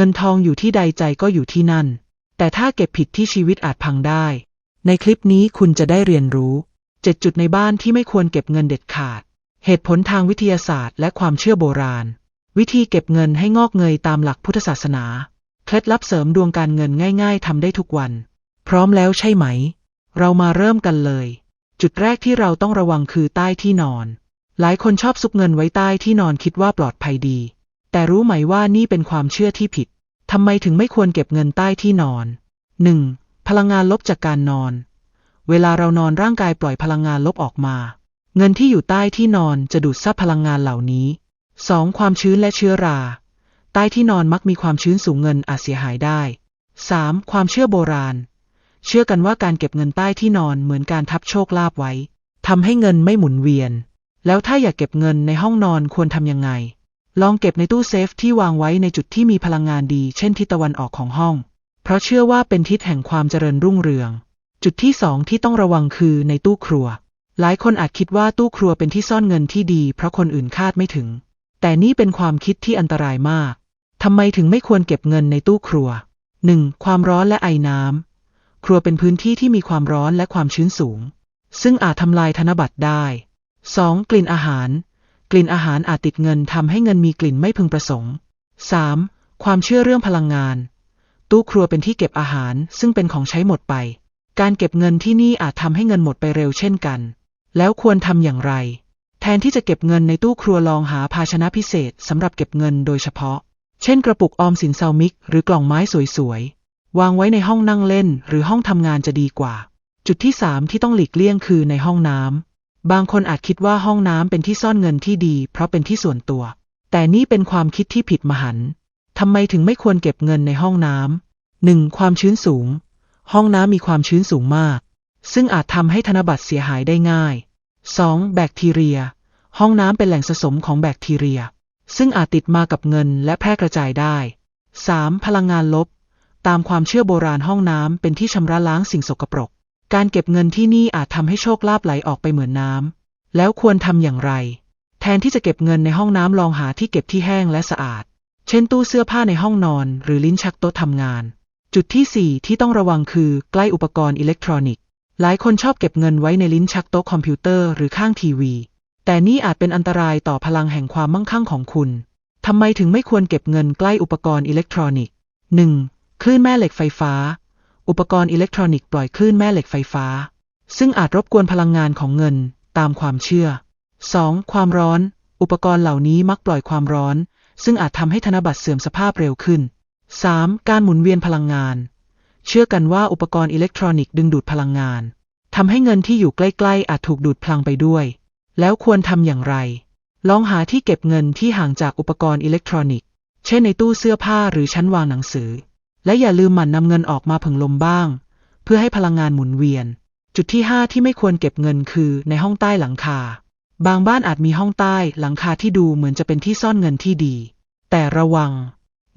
เงินทองอยู่ที่ใดใจก็อยู่ที่นั่น แต่ถ้าเก็บผิดที่ชีวิตอาจพังได้ ในคลิปนี้คุณจะได้เรียนรู้ 7 จุดในบ้านที่ไม่ควรเก็บเงินเด็ดขาด เหตุผลทางวิทยาศาสตร์และความเชื่อโบราณ วิธีเก็บเงินให้งอกเงยตามหลักพุทธศาสนา เคล็ดลับเสริมดวงการเงินง่าย ๆทำได้ทุกวัน พร้อมแล้วใช่ไหม เรามาเริ่มกันเลย จุดแรกที่เราต้องระวังคือใต้ที่นอน หลายคนชอบซุกเงินไว้ใต้ที่นอนคิดว่าปลอดภัยดี แต่รู้ไหมว่านี่เป็นความเชื่อที่ผิด ทำไมถึงไม่ควรเก็บเงินใต้ที่นอน 1. พลังงานลบจากการนอน เวลาเรานอนร่างกายปล่อยพลังงานลบออกมา เงินที่อยู่ใต้ที่นอนจะดูดซับพลังงานเหล่านี้ 2. ความชื้นและเชื้อรา ใต้ที่นอนมักมีความชื้นสูงเงินอาจเสียหายได้ 3. ความเชื่อโบราณ เชื่อกันว่าการเก็บเงินใต้ที่นอนเหมือนการทับโชคลาภไว้ทำให้เงินไม่หมุนเวียน แล้วถ้าอยากเก็บเงินในห้องนอนควรทำยังไง ลองเก็บในตู้เซฟที่วางไว้ในจุดที่มีพลังงานดี เช่นทิศตะวันออกของห้อง เพราะเชื่อว่าเป็นทิศแห่งความเจริญรุ่งเรือง จุดที่สองที่ต้องระวังคือในตู้ครัว หลายคนอาจคิดว่าตู้ครัวเป็นที่ซ่อนเงินที่ดี เพราะคนอื่นคาดไม่ถึง แต่นี่เป็นความคิดที่อันตรายมากทำไมถึงไม่ควรเก็บเงินในตู้ครัว 1. ความร้อนและไอน้ำ ครัวเป็นพื้นที่ที่มีความร้อนและความชื้นสูง ซึ่งอาจทำลายธนบัตรได้ 2. กลิ่นอาหาร กลิ่นอาหารอาจติดเงินทำให้เงินมีกลิ่นไม่พึงประสงค์ 3. ความเชื่อเรื่องพลังงาน ตู้ครัวเป็นที่เก็บอาหารซึ่งเป็นของใช้หมดไป การเก็บเงินที่นี่อาจทำให้เงินหมดไปเร็วเช่นกัน แล้วควรทำอย่างไร แทนที่จะเก็บเงินในตู้ครัวลองหาภาชนะพิเศษสำหรับเก็บเงินโดยเฉพาะ เช่นกระปุกออมสินเซามิก หรือกล่องไม้สวยๆ วางไว้ในห้องนั่งเล่น หรือห้องทำงานจะดีกว่า จุดที่ 3 ที่ต้องหลีกเลี่ยงคือในห้องน้ำ บางคนอาจคิดว่าห้องน้ำเป็นที่ซ่อนเงินที่ดี เพราะเป็นที่ส่วนตัว แต่นี่เป็นความคิดที่ผิดมหันต์ทำไมถึงไม่ควรเก็บเงินในห้องน้ำหนึ่งความชื้นสูง ห้องน้ำมีความชื้นสูงมาก ซึ่งอาจทำให้ธนบัตรเสียหายได้ง่าย 2. แบคทีเรีย ห้องน้ำเป็นแหล่งสะสมของแบคทีเรีย ซึ่งอาจติดมากับเงินและแพร่กระจายได้ 3. พลังงานลบ ตามความเชื่อโบราณห้องน้ำเป็นที่ชำระล้างสิ่งสกปรก การเก็บเงินที่นี่อาจทำให้โชคลาภไหลออกไปเหมือนน้ำ แล้วควรทำอย่างไร แทนที่จะเก็บเงินในห้องน้ำลองหาที่เก็บที่แห้งและสะอาด เช่นตู้เสื้อผ้าในห้องนอน หรือลิ้นชักโต๊ะทำงาน จุดที่ 4 ที่ต้องระวังคือใกล้อุปกรณ์อิเล็กทรอนิกส์ หลายคนชอบเก็บเงินไว้ในลิ้นชักโต๊ะคอมพิวเตอร์หรือข้างทีวี แต่นี่อาจเป็นอันตรายต่อพลังแห่งความมั่งคั่งของคุณทำไมถึงไม่ควรเก็บเงินใกล้อุปกรณ์อิเล็กทรอนิกส์ 1. คลื่นแม่เหล็กไฟฟ้า อุปกรณ์อิเล็กทรอนิกส์ปล่อยคลื่นแม่เหล็กไฟฟ้า ซึ่งอาจรบกวนพลังงานของเงินตามความเชื่อ 2. ความร้อน อุปกรณ์เหล่านี้มักปล่อยความร้อน ซึ่งอาจทำให้ธนบัตรเสื่อมสภาพเร็วขึ้น 3. การหมุนเวียนพลังงาน เชื่อกันว่าอุปกรณ์อิเล็กทรอนิกส์ดึงดูดพลังงานทำให้เงินที่อยู่ใกล้ๆ อาจถูกดูดพลังไปด้วย แล้วควรทำอย่างไร ลองหาที่เก็บเงินที่ห่างจากอุปกรณ์อิเล็กทรอนิกส์ เช่นในตู้เสื้อผ้าหรือชั้นวางหนังสือ และอย่าลืมหมั่นนำเงินออกมาผึ่งลมบ้าง เพื่อให้พลังงานหมุนเวียน จุดที่ 5 ที่ไม่ควรเก็บเงินคือในห้องใต้หลังคา บางบ้านอาจมีห้องใต้หลังคาที่ดูเหมือนจะเป็นที่ซ่อนเงินที่ดี แต่ระวัง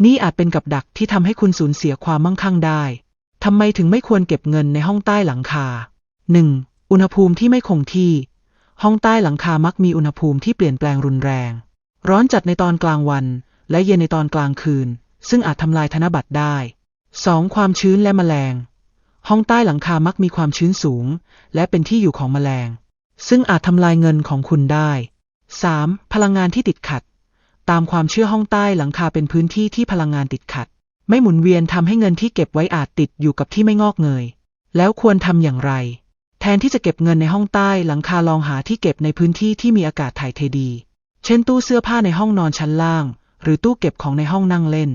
นี่อาจเป็นกับดักที่ทำให้คุณสูญเสียความมั่งคั่งได้ทำไมถึงไม่ควรเก็บเงินในห้องใต้หลังคา 1. อุณหภูมิที่ไม่คงที่ ห้องใต้หลังคามักมีอุณหภูมิที่เปลี่ยนแปลงรุนแรง ร้อนจัดในตอนกลางวัน และเย็นในตอนกลางคืน ซึ่งอาจทำลายธนบัตรได้ 2. ความชื้นและแมลง ห้องใต้หลังคามักมีความชื้นสูง และเป็นที่อยู่ของแมลง ซึ่งอาจทำลายเงินของคุณได้ 3. พลังงานที่ติดขัด ตามความเชื่อห้องใต้หลังคาเป็นพื้นที่ที่พลังงานติดขัด ไม่หมุนเวียนทำให้เงินที่เก็บไว้อาจติดอยู่กับที่ไม่งอกเงย แล้วควรทำอย่างไร แทนที่จะเก็บเงินในห้องใต้หลังคาลองหาที่เก็บในพื้นที่ที่มีอากาศถ่ายเทดี เช่นตู้เสื้อผ้าในห้องนอนชั้นล่าง หรือตู้เก็บของในห้องนั่งเล่น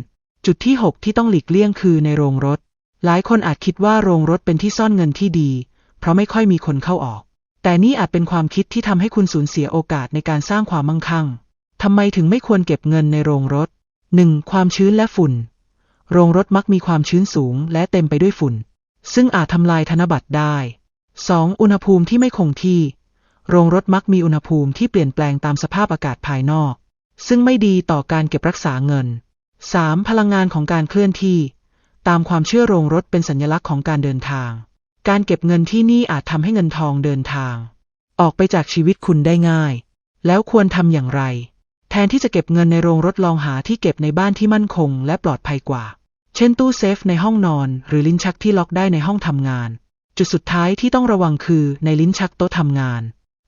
จุดที่ 6 ที่ต้องหลีกเลี่ยงคือในโรงรถ หลายคนอาจคิดว่าโรงรถเป็นที่ซ่อนเงินที่ดี เพราะไม่ค่อยมีคนเข้าออก แต่นี่อาจเป็นความคิดที่ทำให้คุณสูญเสียโอกาสในการสร้างความมั่งคั่งทำไมถึงไม่ควรเก็บเงินในโรงรถ 1. ความชื้นและฝุ่น โรงรถมักมีความชื้นสูงและเต็มไปด้วยฝุ่น ซึ่งอาจทำลายธนบัตรได้ 2. อุณหภูมิที่ไม่คงที่ โรงรถมักมีอุณหภูมิที่เปลี่ยนแปลงตามสภาพอากาศภายนอก ซึ่งไม่ดีต่อการเก็บรักษาเงิน 3. พลังงานของการเคลื่อนที่ ตามความเชื่อโรงรถเป็นสัญลักษณ์ของการเดินทาง การเก็บเงินที่นี่อาจทำให้เงินทองเดินทาง ออกไปจากชีวิตคุณได้ง่าย แล้วควรทำอย่างไร แทนที่จะเก็บเงินในโรงรถลองหาที่เก็บในบ้านที่มั่นคง และปลอดภัยกว่า เช่นตู้เซฟในห้องนอน หรือลิ้นชักที่ล็อกได้ในห้องทำงาน จุดสุดท้ายที่ต้องระวังคือในลิ้นชักโต๊ะทำงาน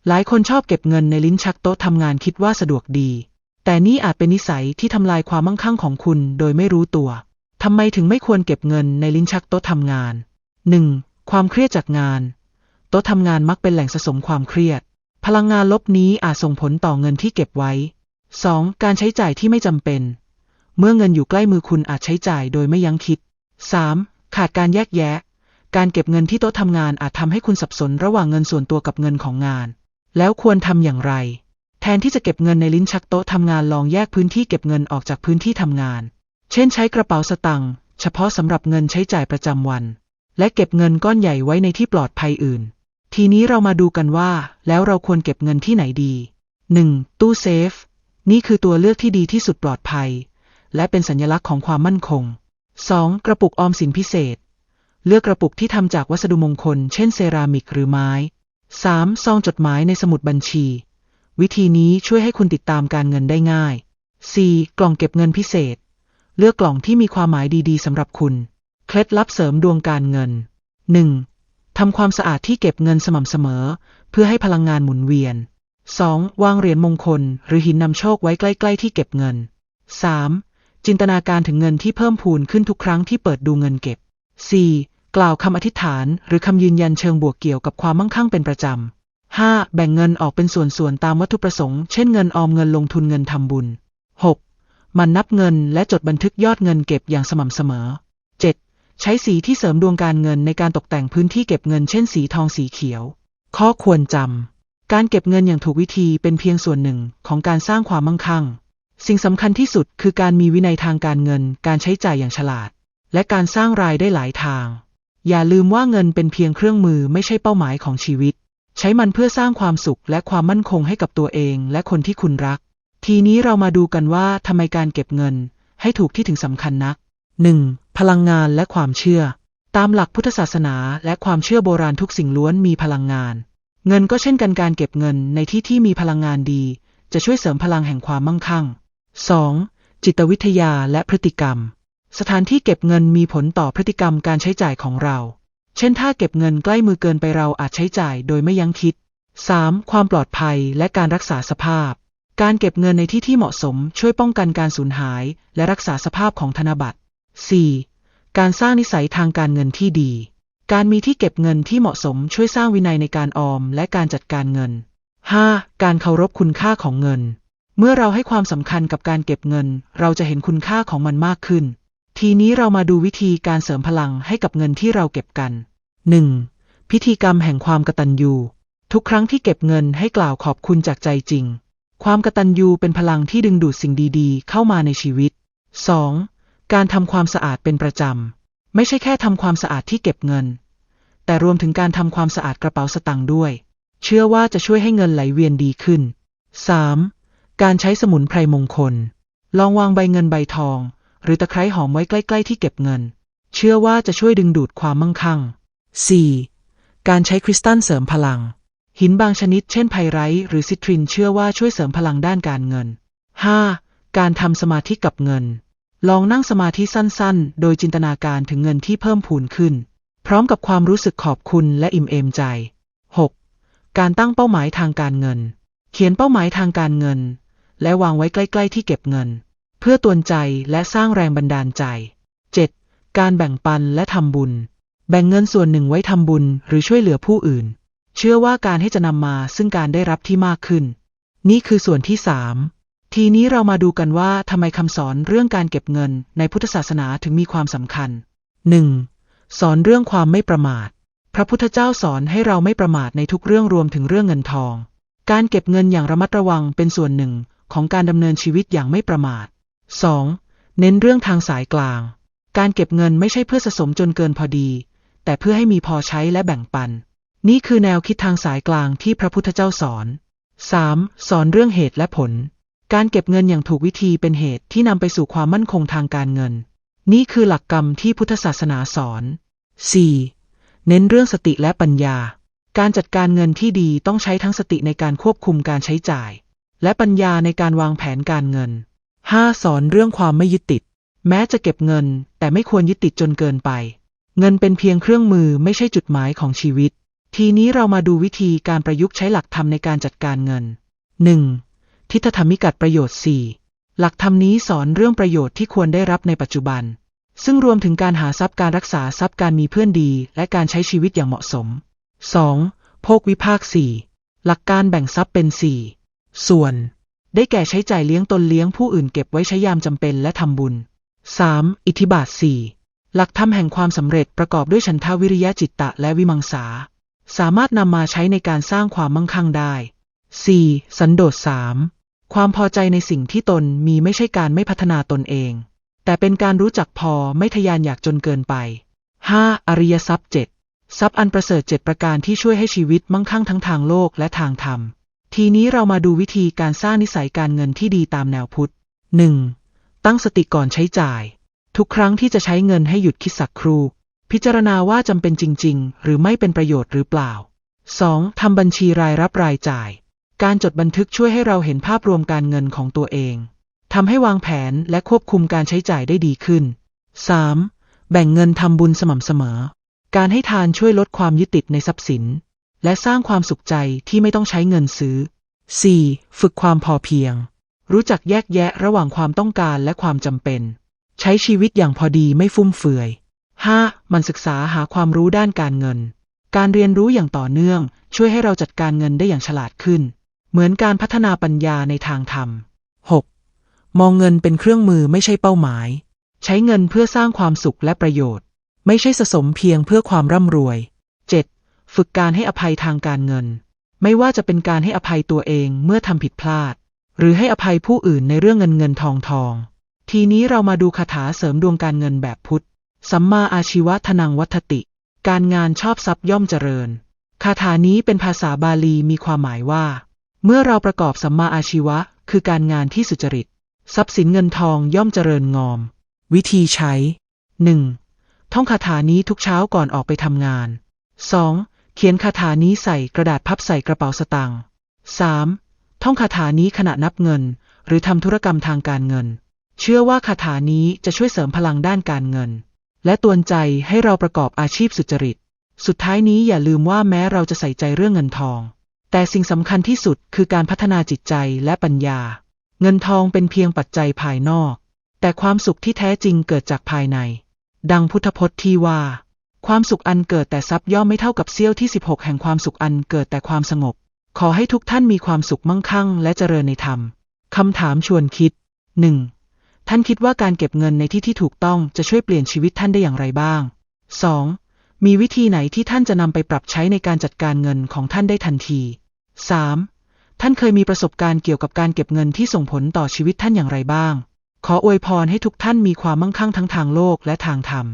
หลายคนชอบเก็บเงินในลิ้นชักโต๊ะทำงานคิดว่าสะดวกดี แต่นี่อาจเป็นนิสัยที่ทำลายความมั่งคั่งของคุณโดยไม่รู้ตัวทำไมถึงไม่ควรเก็บเงินในลิ้นชักโต๊ะทำงาน 1. ความเครียดจากงาน โต๊ะทำงานมักเป็นแหล่งสะสมความเครียด พลังงานลบนี้อาจส่งผลต่อเงินที่เก็บไว้ 2. การใช้จ่ายที่ไม่จำเป็น เมื่อเงินอยู่ใกล้มือคุณอาจใช้จ่ายโดยไม่ยั้งคิด 3. ขาดการแยกแยะ การเก็บเงินที่โต๊ะทำงานอาจทำให้คุณสับสนระหว่างเงินส่วนตัวกับเงินของงาน แล้วควรทำอย่างไร แทนที่จะเก็บเงินในลิ้นชักโต๊ะทำงานลองแยกพื้นที่เก็บเงินออกจากพื้นที่ทำงาน เช่นใช้กระเป๋าสตางค์เฉพาะสำหรับเงินใช้จ่ายประจำวัน และเก็บเงินก้อนใหญ่ไว้ในที่ปลอดภัยอื่น ทีนี้เรามาดูกันว่า แล้วเราควรเก็บเงินที่ไหนดี 1. ตู้เซฟ นี่คือตัวเลือกที่ดีที่สุดปลอดภัย และเป็นสัญลักษณ์ของความมั่นคง 2. กระปุกออมสินพิเศษ เลือกกระปุกที่ทำจากวัสดุมงคล เช่นเซรามิกหรือไม้ 3. ซองจดหมายในสมุดบัญชี วิธีนี้ช่วยให้คุณติดตามการเงินได้ง่าย 4. กล่องเก็บเงินพิเศษ เลือกกล่องที่มีความหมายดีๆสำหรับคุณ เคล็ดลับเสริมดวงการเงิน 1. ทำความสะอาดที่เก็บเงินสม่ำเสมอ เพื่อให้พลังงานหมุนเวียน 2. วางเหรียญมงคล หรือหินนำโชคไว้ใกล้ ๆ ที่เก็บเงิน 3. จินตนาการถึงเงินที่เพิ่มพูนขึ้นทุกครั้งที่เปิดดูเงินเก็บ 4. กล่าวคำอธิษฐาน หรือคำยืนยันเชิงบวกเกี่ยวกับความมั่งคั่งเป็นประจำ 5. แบ่งเงินออกเป็นส่วนๆตามวัตถุประสงค์ เช่นเงินออมเงินลงทุนเงินทำบุญ 6. มันนับเงินและจดบันทึกยอดเงินเก็บอย่างสม่ำเสมอ 7. ใช้สีที่เสริมดวงการเงินในการตกแต่งพื้นที่เก็บเงินเช่นสีทองสีเขียว ข้อควรจำ การเก็บเงินอย่างถูกวิธีเป็นเพียงส่วนหนึ่งของการสร้างความมั่งคั่ง สิ่งสำคัญที่สุดคือการมีวินัยทางการเงิน การใช้จ่ายอย่างฉลาด และการสร้างรายได้หลายทาง อย่าลืมว่าเงินเป็นเพียงเครื่องมือไม่ใช่เป้าหมายของชีวิต ใช้มันเพื่อสร้างความสุขและความมั่นคงให้กับตัวเองและคนที่คุณรัก ทีนี้เรามาดูกันว่าทำไมการเก็บเงิน ให้ถูกที่ถึงสำคัญนัก 1. พลังงานและความเชื่อ ตามหลักพุทธศาสนาและความเชื่อโบราณทุกสิ่งล้วนมีพลังงาน เงินก็เช่นกันการเก็บเงินในที่ที่มีพลังงานดี จะช่วยเสริมพลังแห่งความมั่งคั่ง 2. จิตวิทยาและพฤติกรรม สถานที่เก็บเงินมีผลต่อพฤติกรรมการใช้จ่ายของเรา เช่นถ้าเก็บเงินใกล้มือเกินไปเราอาจใช้จ่ายโดยไม่ยั้งคิด 3. ความปลอดภัยและการรักษาสภาพ การเก็บเงินในที่ที่เหมาะสมช่วยป้องกันการสูญหาย และรักษาสภาพของธนบัตร 4. การสร้างนิสัยทางการเงินที่ดี การมีที่เก็บเงินที่เหมาะสมช่วยสร้างวินัยในการออมและการจัดการเงิน 5. การเคารพคุณค่าของเงิน เมื่อเราให้ความสำคัญกับการเก็บเงิน เราจะเห็นคุณค่าของมันมากขึ้น ทีนี้เรามาดูวิธีการเสริมพลังให้กับเงินที่เราเก็บกัน 1. พิธีกรรมแห่งความกตัญญู ทุกครั้งที่เก็บเงินให้กล่าวขอบคุณจากใจจริง ความกตัญญูเป็นพลังที่ดึงดูดสิ่งดีๆ เข้ามาในชีวิต 2. การทำความสะอาดเป็นประจำ ไม่ใช่แค่ทำความสะอาดที่เก็บเงิน แต่รวมถึงการทำความสะอาดกระเป๋าสตางค์ด้วย เชื่อว่าจะช่วยให้เงินไหลเวียนดีขึ้น 3. การใช้สมุนไพรมงคล ลองวางใบเงินใบทอง หรือตะไคร้หอมไว้ใกล้ ๆ ที่เก็บเงิน เชื่อว่าจะช่วยดึงดูดความมั่งคั่ง 4. การใช้คริสตัลเสริมพลัง หินบางชนิดเช่นไพไรท์หรือซิตรินเชื่อว่าช่วยเสริมพลังด้านการเงิน 5. การทำสมาธิกับเงิน ลองนั่งสมาธิสั้นๆ โดยจินตนาการถึงเงินที่เพิ่มพูนขึ้น พร้อมกับความรู้สึกขอบคุณและอิ่มเอมใจ 6. การตั้งเป้าหมายทางการเงิน เขียนเป้าหมายทางการเงิน และวางไว้ใกล้ ๆ ที่เก็บเงิน เพื่อตวนใจและสร้างแรงบันดาลใจ 7. การแบ่งปันและทำบุญ แบ่งเงินส่วนหนึ่งไว้ทำบุญหรือช่วยเหลือผู้อื่น เชื่อว่าการให้จะนำมาซึ่งการได้รับที่มากขึ้น นี่คือส่วนที่สามทีนี้เรามาดูกันว่าทำไมคำสอนเรื่องการเก็บเงินในพุทธศาสนาถึงมีความสำคัญ 1. สอนเรื่องความไม่ประมาท พระพุทธเจ้าสอนให้เราไม่ประมาทในทุกเรื่องรวมถึงเรื่องเงินทอง การเก็บเงินอย่างระมัดระวังเป็นส่วนหนึ่งของการดำเนินชีวิตอย่างไม่ประมาท 2. เน้นเรื่องทางสายกลาง การเก็บเงินไม่ใช่เพื่อสะสมจนเกินพอดี แต่เพื่อให้มีพอใช้และแบ่งปัน นี่คือแนวคิดทางสายกลางที่พระพุทธเจ้าสอน 3. สอนเรื่องเหตุและผล การเก็บเงินอย่างถูกวิธีเป็นเหตุที่นำไปสู่ความมั่นคงทางการเงิน นี่คือหลักกรรมที่พุทธศาสนาสอน 4. เน้นเรื่องสติและปัญญา การจัดการเงินที่ดีต้องใช้ทั้งสติในการควบคุมการใช้จ่าย และปัญญาในการวางแผนการเงิน 5. สอนเรื่องความไม่ยึดติด แม้จะเก็บเงิน แต่ไม่ควรยึดติดจนเกินไป เงินเป็นเพียงเครื่องมือไม่ใช่จุดหมายของชีวิต ทีนี้เรามาดูวิธีการประยุกต์ใช้หลักธรรมในการจัดการเงิน 1. ทิฏฐธรรมิกัดประโยชน์ 4. หลักธรรมนี้สอนเรื่องประโยชน์ที่ควรได้รับในปัจจุบัน ซึ่งรวมถึงการหาทรัพย์การรักษาทรัพย์การมีเพื่อนดี และการใช้ชีวิตอย่างเหมาะสม 2. โภควิภาค 4. หลักการแบ่งทรัพย์เป็น 4 ส่วน ได้แก่ใช้จ่ายเลี้ยงตนเลี้ยงผู้อื่นเก็บไว้ใช้ยามจำเป็นและทำบุญ 3. อิทธิบาท 4. หลักธรรมแห่งความสำเร็จประกอบด้วยฉันทาวิริยะจิตตะและวิมังสา สามารถนำมาใช้ในการสร้างความมั่งคั่งได้ 4. สันโดษ 3. ความพอใจในสิ่งที่ตนมีไม่ใช่การไม่พัฒนาตนเอง แต่เป็นการรู้จักพอไม่ทะยานอยากจนเกินไป 5. อริยทรัพย์ 7. ทรัพย์อันประเสริฐเจ็ดประการที่ช่วยให้ชีวิตมั่งคั่งทั้งทางโลกและทางธรรม ทีนี้เรามาดูวิธีการสร้างนิสัยการเงินที่ดีตามแนวพุทธ 1. ตั้งสติก่อนใช้จ่าย ทุกครั้งที่จะใช้เงินให้หยุดคิดสักครู่ พิจารณาว่าจำเป็นจริง ๆ หรือไม่เป็นประโยชน์หรือเปล่า 2. ทำบัญชีรายรับรายจ่าย การจดบันทึกช่วยให้เราเห็นภาพรวมการเงินของตัวเอง ทำให้วางแผนและควบคุมการใช้จ่ายได้ดีขึ้น 3. แบ่งเงินทำบุญสม่ำเสมอ การให้ทานช่วยลดความยึดติดในทรัพย์สิน และสร้างความสุขใจที่ไม่ต้องใช้เงินซื้อ 4. ฝึกความพอเพียง รู้จักแยกแยะระหว่างความต้องการและความจำเป็น ใช้ชีวิตอย่างพอดีไม่ฟุ่มเฟือย 5. มันศึกษาหาความรู้ด้านการเงิน การเรียนรู้อย่างต่อเนื่อง ช่วยให้เราจัดการเงินได้อย่างฉลาดขึ้น เหมือนการพัฒนาปัญญาในทางธรรม 6. มองเงินเป็นเครื่องมือไม่ใช่เป้าหมาย ใช้เงินเพื่อสร้างความสุขและประโยชน์ ไม่ใช่สะสมเพียงเพื่อความร่ำรวย ฝึกการให้อภัยทางการเงิน ไม่ว่าจะเป็นการให้อภัยตัวเองเมื่อทำผิดพลาด หรือให้อภัยผู้อื่นในเรื่องเงินเงินทองทอง ทีนี้เรามาดูคาถาเสริมดวงการเงินแบบพุทธ สัมมาอาชีวะทนังวัฒติ การงานชอบทรัพย์ย่อมเจริญ คาถานี้เป็นภาษาบาลีมีความหมายว่า เมื่อเราประกอบสัมมาอาชีวะ คือการงานที่สุจริต ทรัพย์สินเงินทองย่อมเจริญงอม วิธีใช้ 1. ท่องคาถานี้ทุกเช้าก่อนออกไปทำงาน 2. เขียนคาถานี้ใส่กระดาษพับใส่กระเป๋าสตางค์ 3. ท่องคาถานี้ขณะนับเงิน หรือทำธุรกรรมทางการเงิน เชื่อว่าคาถานี้จะช่วยเสริมพลังด้านการเงิน และตวนใจให้เราประกอบอาชีพสุจริต สุดท้ายนี้อย่าลืมว่าแม้เราจะใส่ใจเรื่องเงินทอง แต่สิ่งสำคัญที่สุดคือการพัฒนาจิตใจและปัญญา เงินทองเป็นเพียงปัจจัยภายนอก แต่ความสุขที่แท้จริงเกิดจากภายใน ดังพุทธพจน์ที่ว่า ความสุขอันเกิดแต่ทรัพย์ย่อมไม่เท่ากับเสี้ยวที่ 16 แห่งความสุขอันเกิดแต่ความสงบ ขอให้ทุกท่านมีความสุขมั่งคั่ง และเจริญในธรรม คำถามชวนคิด 1. ท่านคิดว่าการเก็บเงินในที่ที่ถูกต้องจะช่วยเปลี่ยนชีวิตท่านได้อย่างไรบ้าง 2. มีวิธีไหนที่ท่านจะนำไปปรับใช้ในการจัดการเงินของท่านได้ทันที 3. ท่านเคยมีประสบการณ์เกี่ยวกับการเก็บเงินที่ส่งผลต่อชีวิตท่านอย่างไรบ้าง ขออวยพรให้ทุกท่านมีความมั่งคั่งทั้งทางโลกและทางธรรม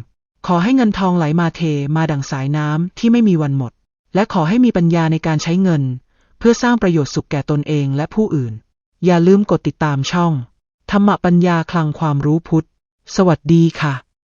ขอให้เงินทองไหลมาเทมาดังสายน้ำที่ไม่มีวันหมด และขอให้มีปัญญาในการใช้เงิน เพื่อสร้างประโยชน์สุขแก่ตนเองและผู้อื่น อย่าลืมกดติดตามช่อง ธรรมปัญญาคลังความรู้พุทธ สวัสดีค่ะ